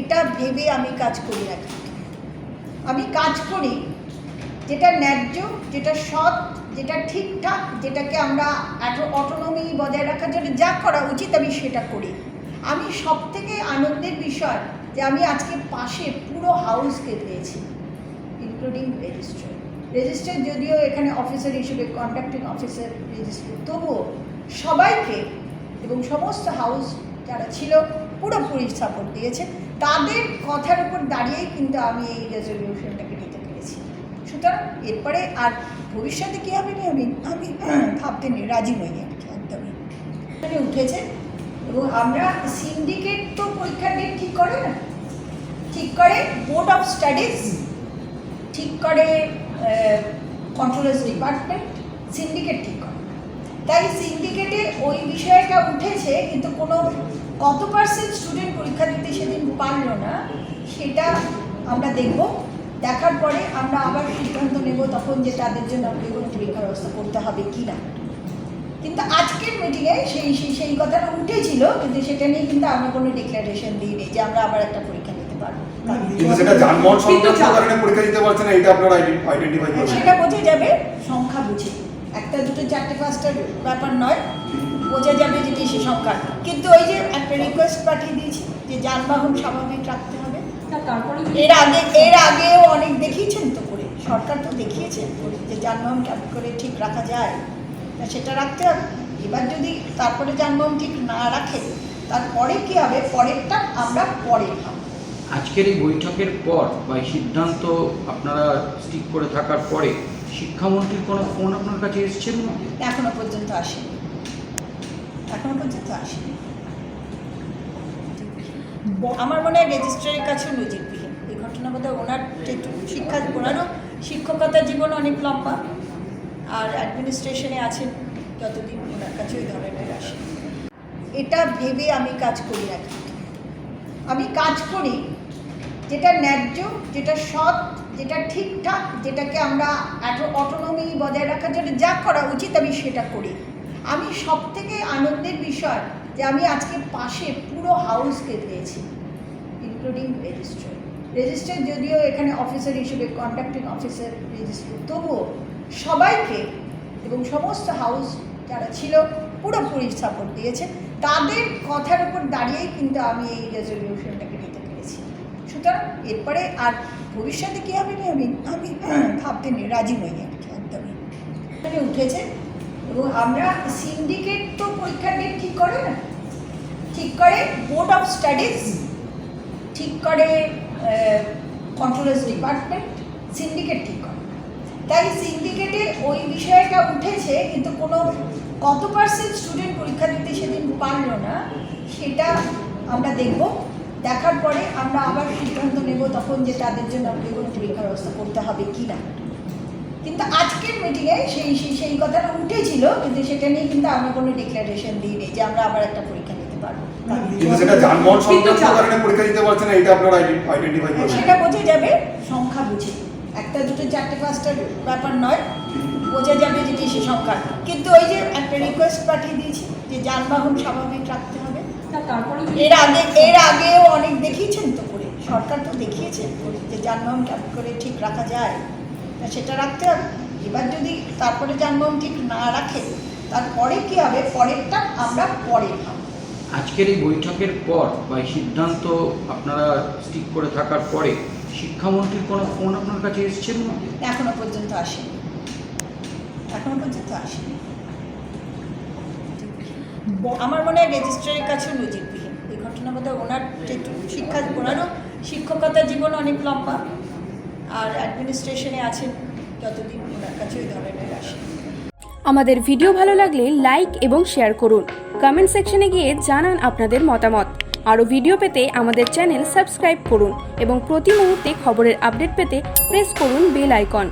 এটা ভেবে আমি কাজ করি না আমি কাজ করি যেটা ন্যায্য, যেটা সৎ, যেটা ঠিকঠাক, যেটাকে আমরা অটোনমি বজায় রাখার জন্য যা করা উচিত আমি সেটা করি। আমি সব থেকে আনন্দের বিষয় যে আমি আজকে পাশে পুরো হাউসকে পেয়েছি ইনক্লুডিং রেজিস্ট্রার রেজিস্ট্রার যদিও এখানে অফিসার হিসেবে কন্ট্রাক্টিং অফিসার রেজিস্ট্রার তবুও সবাইকে এবং সমস্ত হাউস যারা ছিল পুরোপুরি সাপোর্ট দিয়েছে। তাদের কথার উপর দাঁড়িয়েই কিন্তু আমি এই রেজলিউশনটাকে নিতে পেরেছি। সুতরাং এরপরে আর ভবিষ্যতে কী হবে আমি আমি ভাবতে নেই, রাজি নই একদমই। উঠেছে এবং আমরা সিন্ডিকেট তো পরীক্ষা ডেট ঠিক করে না? ঠিক করে বোর্ড অফ স্টাডিজ ঠিক করে কন্ট্রোলার্স ডিপার্টমেন্ট সিন্ডিকেট ঠিক করে। তাই সিন্ডিকেটে ওই বিষয়টা উঠেছে কিন্তু কোনো কত পার্সেন্ট স্টুডেন্ট পরীক্ষা দিতে সেদিন পারল না সেটা আমরা দেখব। দেখার পরে আমরা আবার সিদ্ধান্ত নেব তখন যে তাদের জন্য আমাদের কোনো পরীক্ষার ব্যবস্থা করতে হবে কি না কিন্তু আজকের মিটিংয়ে সেই সেই কথাটা উঠেছিল কিন্তু সেটা নিয়ে কিন্তু আমরা কোনো ডিক্লারেশন দিইনি যে আমরা আবার একটা পরীক্ষা নিতে পারব। পরীক্ষা সেটা বোঝা যাবে সংখ্যা বুঝে। একটা দুটো চারটে পাঁচটার ব্যাপার নয় বোঝা যাবে যে বেশি সংখ্যা কিন্তু ওই যে একটা রিকোয়েস্ট পাঠিয়ে দিয়েছি যে যানবাহন স্বাভাবিক রাখতে হবে। এর আগে এর আগেও অনেক দেখিয়েছেন তো করে সরকার তো দেখিয়েছেন করে যে যানবাহন কেমন করে ঠিক রাখা যায়। তা সেটা রাখতে হবে। এবার যদি তারপরে যানবাহন ঠিক না রাখে তারপরে কি হবে? পরেরটা আমরা পরে আজকের এই বৈঠকের পর বা সিদ্ধান্ত আপনারা স্টিক করে থাকার পরে শিক্ষামন্ত্রীর কোনো ফোন আপনার কাছে এসেছিল না এখনও পর্যন্ত আসেনি। এখনও পর্যন্ত আসেনি। আমার মনে হয় রেজিস্ট্রারের কাছেও নজিরবিহীন। এই ঘটনা বোধ ওনার শিক্ষা, ওনারও শিক্ষকতা জীবন অনেক লম্বা, আর অ্যাডমিনিস্ট্রেশনে আছেন যতদিন ওনার কাছে ওই ধরনের আসে। এটা ভেবে আমি কাজ করি না। আমি কাজ করি যেটা ন্যায্য, যেটা সৎ, যেটা ঠিকঠাক, যেটাকে আমরা অটোনমি বজায় রাখার জন্য যা করা উচিত আমি সেটা করি। আমি সব থেকে আনন্দের বিষয় যে আমি আজকে পাশে পুরো হাউসকে পেয়েছি ইনক্লুডিং রেজিস্ট্রার রেজিস্ট্রার যদিও এখানে অফিসার হিসেবে কন্ট্রাক্টিং অফিসার রেজিস্ট্রার তবুও সবাইকে এবং সমস্ত হাউস যারা ছিল পুরোপুরি সাপোর্ট দিয়েছে, তাদের কথার উপর দাঁড়িয়েই কিন্তু আমি এই রেজলিউশনটাকে নিতে পেরেছি। সুতরাং এরপরে আর ভবিষ্যতে কী হবে না আমি আমি ভাবতে নেই, রাজি নই আর একদমই। এখানে উঠেছে। এবং আমরা সিন্ডিকেট তো পরীক্ষা ডেট ঠিক করে? না ঠিক করে বোর্ড অফ স্টাডিজ ঠিক করে কন্ট্রোলার্স ডিপার্টমেন্ট সিন্ডিকেট ঠিক করে। তাই সিন্ডিকেটে ওই বিষয়টা উঠেছে, কিন্তু কোনো কত পার্সেন্ট স্টুডেন্ট পরীক্ষা দিতে সেদিন পারল না, সেটা আমরা দেখব। দেখার পরে আমরা আবার সিদ্ধান্ত নেব তখন যে তাদের জন্য আমাদের কোনো পরীক্ষার ব্যবস্থা করতে হবে কি না কিন্তু আজকের মিটিংয়ে সেই সেই কথাটা উঠেছিল কিন্তু সেটা নিয়ে কিন্তু আমরা কোনো ডিক্লারেশন দিইনি যে আমরা আবার একটা পরীক্ষা নিতে পারব। সেটা বোঝা যাবে সংখ্যা বুঝে। একটা দুটো চারটে পাঁচটার ব্যাপার নয় বোঝা যাবে যে বেশি সংখ্যা। কিন্তু ওই যে একটা রিকোয়েস্ট পাঠিয়ে দিয়েছি যে যানবাহন স্বাভাবিক রাখতে এর আগে এর আগেও অনেক দেখিয়েছেন তো করে। সরকার তো দেখিয়েছে করে যে যানবাহন কেমন করে ঠিক রাখা যায়। তা সেটা রাখতে হবে। এবার যদি তারপরে যানবাহন ঠিক না রাখে তারপরে কি হবে? পরেরটা আমরা পরে ভাববো। আজকের এই বৈঠকের পর বা এই সিদ্ধান্ত আপনারা স্টিক করে থাকার পরে শিক্ষামন্ত্রীর কোনো ফোন আপনার কাছে এসেছিল না এখনও পর্যন্ত আসেনি। এখনও পর্যন্ত আসেনি। আমার মনে হয় রেজিস্ট্রারের কাছেও নজিরবিহীন এই ঘটনা বোধ ওনার শিক্ষা, ওনারও শিক্ষকতা জীবন অনেক লম্বা, আর অ্যাডমিনিস্ট্রেশনে আছেন যতদিন ওনার কাছে ওই ধরনের আসে। আমাদের ভিডিও ভালো লাগলে লাইক এবং শেয়ার করুন। কমেন্ট সেকশনে গিয়ে জানান আপনাদের মতামত। আরও ভিডিও পেতে আমাদের চ্যানেল সাবস্ক্রাইব করুন এবং প্রতি মুহূর্তে খবরের আপডেট পেতে প্রেস করুন বেল আইকন